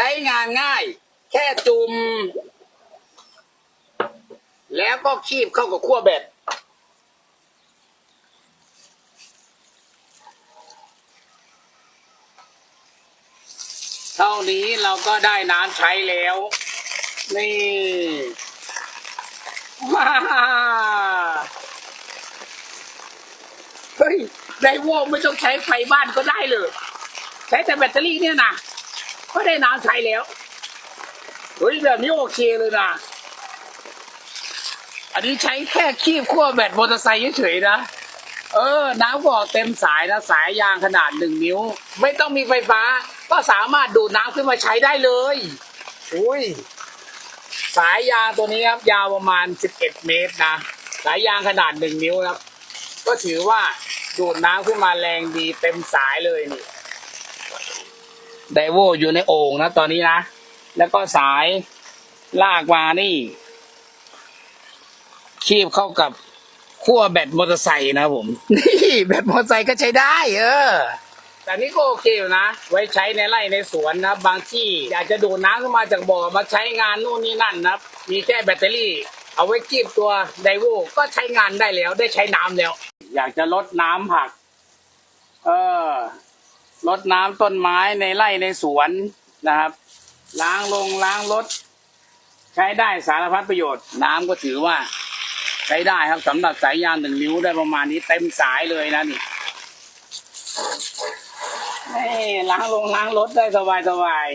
ใช้งานง่าย แค่จุ่มแล้วก็คีบเข้ากับขั้วแบตเท่านี้เราก็ได้น้ำใช้แล้ว นี่ว้าเฮ้ยไดโวไม่ต้องใช้ไฟบ้านก็ได้เลย ใช้แต่แบตเตอรี่เนี่ยนะ ก็ได้น้ำใช้แล้วเฮ้ยแบบนี้โอเคเลยนะ อันนี้ใช้แค่คีบขั้วแบตมอเตอร์ไซค์เฉยๆนะ เออ น้ำบอกเต็มสายนะ สายยางขนาดหนึ่งนิ้ว ไม่ต้องมีไฟฟ้า ก็สามารถดูดน้ำขึ้นมาใช้ได้เลย อุ้ย สายยางตัวนี้ครับ ยาวประมาณ 11 เมตรนะ สายยางขนาดหนึ่งนิ้วครับ ก็ถือว่าดูดน้ำขึ้นมาแรงดีเต็มสายเลยนี่ ไดโวอยู่ในโอ่งนะตอนนี้นะ แล้วก็สายลากมานี่ คีบเข้ากับขั้วแบตมอเตอร์ไซค์นะครับผมนี่แบตมอเตอร์ไซค์ก็ใช้ได้ เออแต่นี่ก็โอเคอยู่นะ ไว้ใช้ในไร่ในสวนนะ บางที่อยากจะดูดน้ำขึ้นมาจากบ่อมาใช้งานนู่นนี่นั่นนะครับมีแค่แบตเตอรี่ เอาไว้คีบตัวไดโวก็ใช้งานได้แล้ว ได้ใช้น้ำแล้ว อยากจะลดน้ำผัก เออ รดน้ำต้นไม้ในไร่ในสวนนะครับ ล้างลงล้างรถ ใช้ได้สารพัดประโยชน์ น้ำก็ถือว่า ใช้ได้ครับสำหรับสายยางหนึ่งนิ้วได้ประมาณนี้เต็มสายเลยนะนี่นล้างลงล้างรถได้สบายสบาย